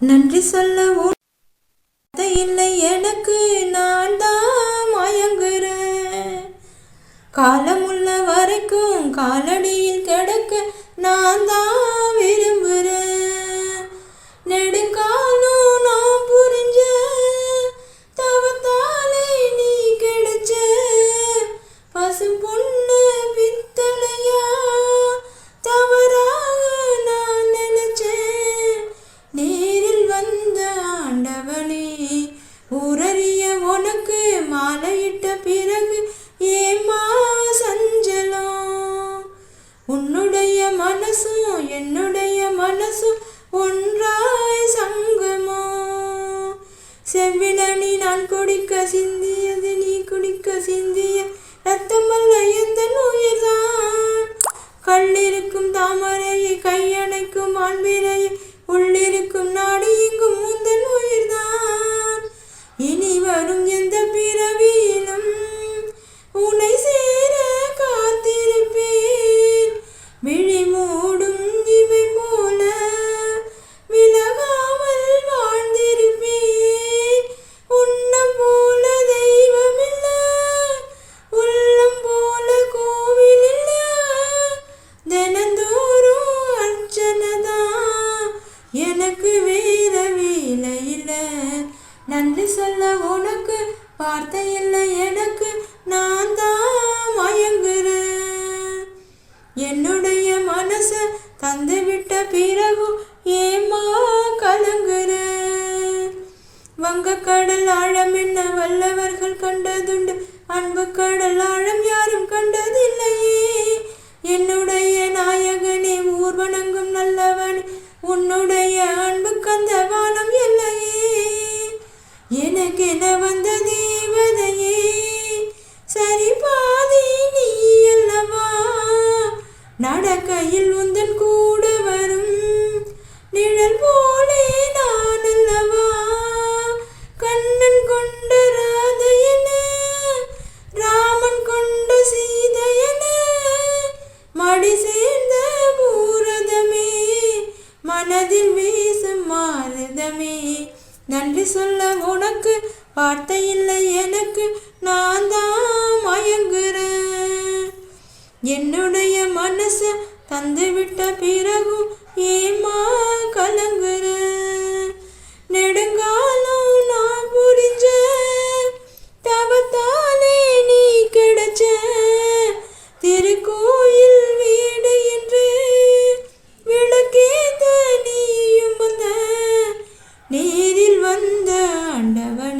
நன்றி சொல்ல இல்லை எனக்கு நான் தான் மயங்குறேன். காலமுள்ள வரைக்கும் காலடியில் கிடக்க நான் தான் விரும்புகிறேன் மாலையிட்ட பிறகு ஏமா சஞ்சலம் உன்னுடைய மனசும் என்னுடைய மனசும் ஒன்றாய் சங்கமோ? செவ்விழனி நான் குடிக்க சிந்தியது நீ குடிக்க சிந்திய ரத்தமல்ல எந்த நோயதான் கல்லிருக்கும் தாமரையை கையணைக்கும் ஆண்பிரையை உள்ளிருக்கும் நாடு இங்கும் முந்தன் உயிர்தான் உன்னை சேர காத்திருப்பேன். விழி மூடும் இவை போல விலகாமல் வாழ்ந்திருப்பேன். உன்னம் போல தெய்வம் இல்ல உள்ளம் போல கோவில் இல்ல தினந்தோறும் அர்ச்சனைதான் எனக்கு வேற வேலை இல்ல. நன்றி சொல்ல உனக்கு வார்த்தை இல்லை எனக்கு நான் தான் மயங்குறேன் என்னுடைய மனச தந்து விட்ட பிறகும் ஏமா கலங்குறேன் வங்கக்கடல் ஆழம் என்ன வல்லவர்கள் கண்டதுண்டு அன்பு கடல் ஆழம் யாரும் கண்டதில்லையே. என்னுடைய நாயகனே ஊர்வனங்கும் நல்லவன் உன்னுடைய அன்பு கந்த வானம் இல்லையே. எனக்கென வந்ததே? நடக்கையில் உந்தன் கூட வரும். நிழல் போலே நான் அல்லவா கண்ணன் கொண்ட ராதையன ராமன் கொண்ட சீதையன மடி சேர்ந்த பூரதமே மனதில் வீசும் மாறுதமே நன்றி சொல்ல உனக்கு வார்த்தை இல்லை எனக்கு. நான் தான் மயங்குறேன் என்னுடைய மனச தந்துவிட்ட பிறகும் ஏமா கலங்குற? நெடுங்காலம் நான் புரிஞ்ச தவத்தாலே நீ கிடைச்ச திருக்கோயில் வீடு என்று விளக்கேத்த நீயும் வந்த. நேரில் வந்த ஆண்டவன்